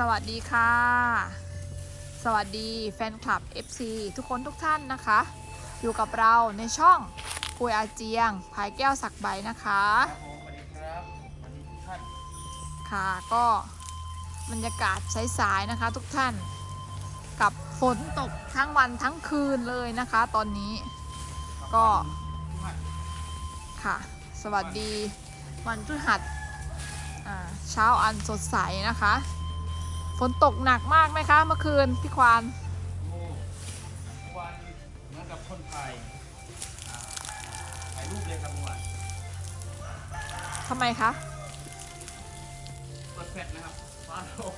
สวัสดีค่ะ สวัสดีแฟนคลับ FC ทุกคนทุกท่านนะคะ อยู่กับเราในช่องคุยอาเจียงภายแก้วสักใบนะคะ ครับผมสวัสดีครับสวัสดีทุกท่านค่ะก็บรรยากาศสายๆนะคะทุกท่านกับฝนตกทั้งวันทั้งคืนเลยนะคะตอนนี้ ก็ ทุกท่านค่ะ สวัสดีวันพฤหัสอ่าเช้าอันสดใสนะคะ ฝนตกหนักมากไหมคะ เมื่อคืนพี่ควานโอ้เมื่อวานเหมือนกับคนถ่ายอ่าถ่ายรูปเลยครับเมื่อวานทำไมคะ เปิดแฟลชนะครับฟ้าโลก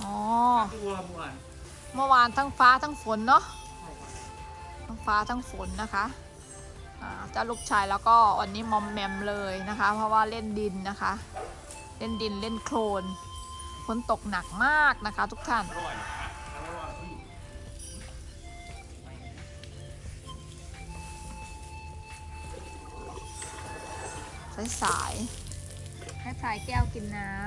อ๋อ ตัวเมื่อวานเมื่อวานทั้งฟ้าทั้งฝนเนาะ ใช่ครับทั้งฟ้าทั้งฝนนะคะอ่าเจ้าลูกชายแล้วก็วันนี้มอมแมมเลยนะคะ เพราะว่าเล่นดินนะคะ เล่นดินเล่นโคลน ฝนตกหนักมากนะคะทุกท่านอร่อยนะแล้วอร่อยที่สายๆให้พลายแก้วกินน้ำ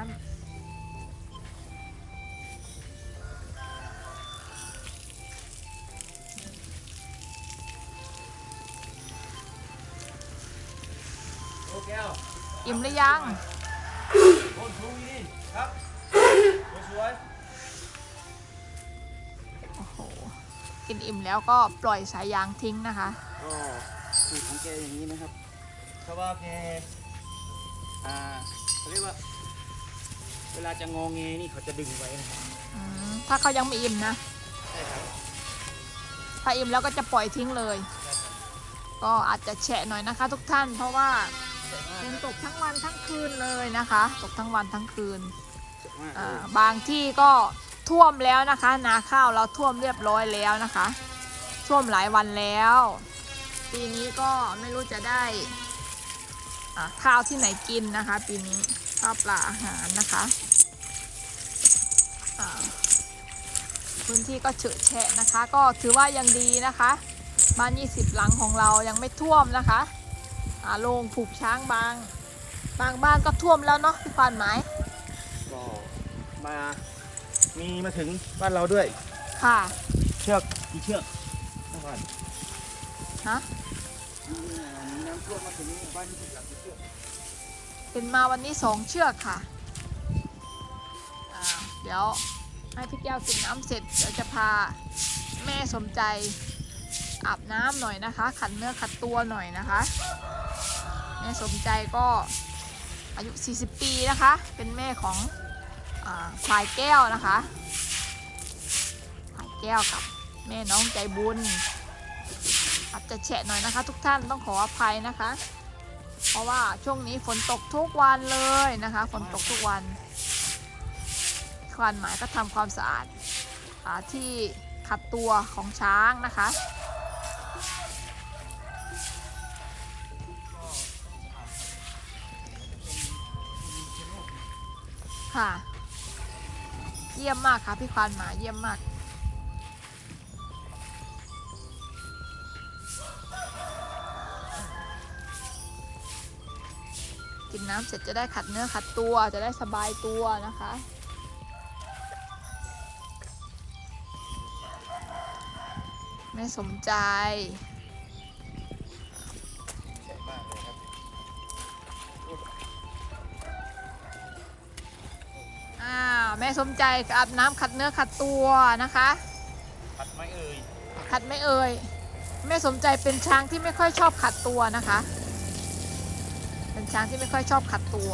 โอ้แก้วอิ่มหรือยังโอ้ชูนี่ครับ กินอิ่มแล้วก็ปล่อยสายยางทิ้งนะคะ ก็สูตรของแกอย่างนี้นะครับ เพราะว่าแกอ่าเขาเรียกว่า เวลาจะงอเงนี่เขาจะดึงไว้นะครับอืมถ้าเขายังไม่อิ่มนะ ใช่ครับถ้าอิ่มแล้วก็จะปล่อยทิ้งเลยใช่ครับก็อาจจะแฉะหน่อยนะคะ ทุกท่าน เพราะว่าสวยมากฝนตกทั้งวันทั้งคืนเลยนะคะ ตกทั้งวันทั้งคืน สวยมากอ่าเลยบางที่ก็ ท่วมแล้วนะคะ นาข้าวเราท่วมเรียบร้อยแล้วนะคะ ท่วมหลายวันแล้ว ปีนี้ก็ไม่รู้จะได้ข้าวที่ไหนกินนะคะ ปีนี้ข้าวปลาอาหารนะคะพื้นที่ก็เฉอะแฉะนะคะ ก็ถือว่ายังดีนะคะบ้าน20 หลังของเรายังไม่ท่วมนะคะอ่าโรงผูกช้างบาง บางบ้านก็ท่วมแล้วเนาะพี่ควานหมก็มา มีมาถึงบ้านเราด้วย ค่ะเชือกกี่เชือกนะก่อนฮะมีน้ำท่วมมาถึงบ้านที่สิบหลังกี่เชือกเป็นมาวันนี้สองเชือกค่ะอ่าเดี๋ยวให้พี่แก้วกินน้ำเสร็จเดี๋ยวจะพาแม่สมใจอาบน้ำหน่อยนะคะ ขัดเนื้อขัดตัวหน่อยนะคะ แม่สมใจก็อายุ 40 ปีนะคะ เป็นแม่ของอา พลายแก้วนะคะพลายแก้วกับแม่น้องใจบุญอาจจะแฉะหน่อยนะคะ ทุกท่านต้องขออภัยนะคะ เพราะว่าช่วงนี้ฝนตกทุกวันเลยนะคะ ฝนตกทุกวันควานหมายก็ทำความสะอาดอาที่ขัดตัวของช้างนะคะค่ะ เยี่ยมมากค่ะพี่ควานหมาเยี่ยมมาก กินน้ำเสร็จจะได้ขัดเนื้อขัดตัวจะได้สบายตัวนะคะไม่สมใจ ม่สมใจอาบน้ำขัดเนื้อขัดตัวนะคะผัดไหมเอ่ยขัดไม่เอ่ยแม่สมใจเป็นช้างที่ไม่ค่อยชอบขัดตัวนะคะ เป็นช้างที่ไม่ค่อยชอบขัดตัว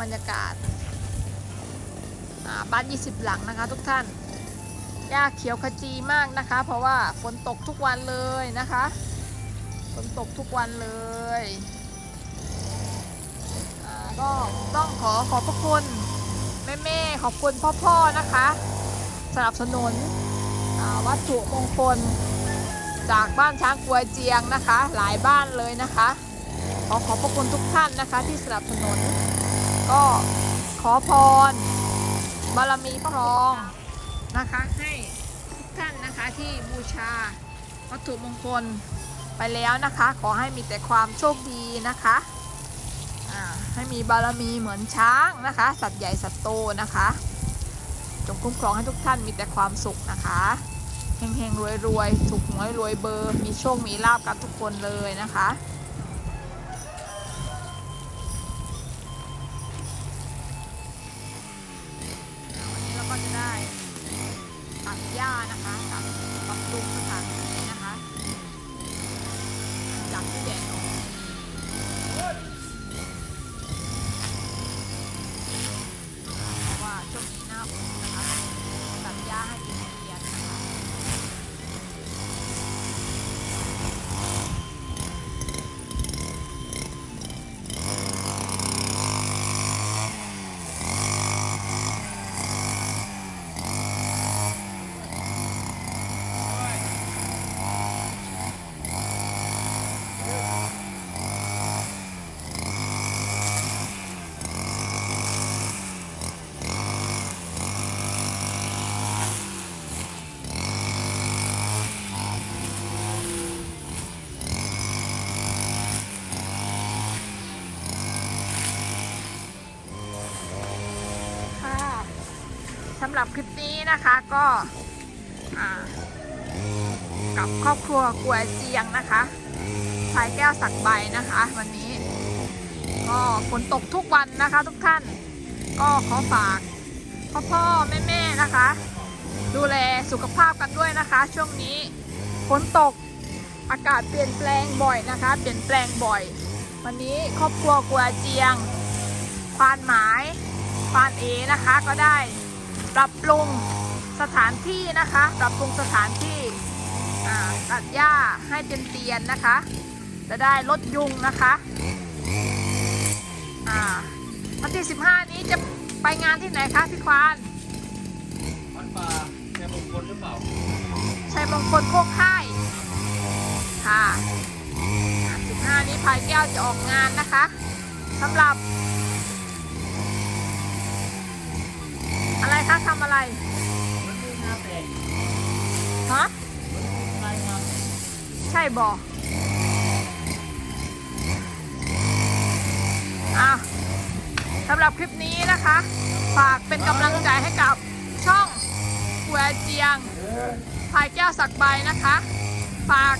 บรรยากาศอ่าบ้าน 20 หลังนะคะทุกท่านหญ้าเขียวขจีมากนะคะ เพราะว่าฝนตกทุกวันเลยนะคะ ฝนตกทุกวันเลยอ่า ก็ต้องขอขอบพระคุณแม่ๆขอบคุณพ่อๆนะคะสนับสนุนอ่าวัตถุมงคล จากบ้านช้างกวยเจียงนะคะ หลายบ้านเลยนะคะ ขอขอบพระคุณทุกท่านนะคะที่สนับสนุน ก็ขอพรบารมีพรองนะคะให้ทุกท่านนะคะที่บูชาวัตถุมงคลไปแล้วนะคะ ขอให้มีแต่ความโชคดีนะคะ ให้มีบารมีเหมือนช้างนะคะ สัตว์ใหญ่สัตว์โตนะคะ จงคุ้มครองให้ทุกท่านมีแต่ความสุขนะคะเฮงๆรวยๆถูกหวยรวยเบอร์ มีโชคมีลาบกันทุกคนเลยนะคะ สำหรับคลิปนี้นะคะก็กับครอบครัวกัวเจียงนะคะสายแก้วสักใบนะคะ วันนี้ ก็ฝนตกทุกวันนะคะทุกท่านก็ขอฝากพ่อพ่อแม่แม่นะคะ ดูแลสุขภาพกันด้วยนะคะ ช่วงนี้ฝนตกอากาศเปลี่ยนแปลงบ่อยนะคะ เปลี่ยนแปลงบ่อย วันนี้ครอบครัวกัวเจียงควานหมายควานเอนะคะก็ได้ ปรับปรุงสถานที่นะคะ ปรับปรุงสถานที่อ่าตัดหญ้าให้เป็นเตียนนะคะ จะได้ลดยุงนะคะอ่าวันที่ 15 นี้จะไปงานที่ไหนคะพี่ควานวัดป่าแค่มงคลหรือเปล่าชัยมงคลโคกค่ายค่ะอ่า15 นี้พายแก้วจะออกงานนะคะสำหรับ อะไรคะทำอะไรฮะใช่บอกอะสำหรับคลิปนี้นะคะ ฝากเป็นกำลังใจให้กับช่องแวเจียงพายแก้วสักใบนะคะ ฝาก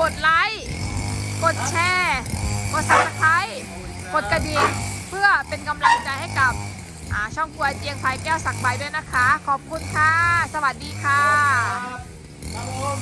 กดไลค์ กดแชร์ กด subscribe กดกระดิ่งเพื่อเป็นกำลังใจให้กับ ช่องกัวเจียงพายแก้วสักใบด้วยนะคะ ขอบคุณค่ะ สวัสดีค่ะครับผม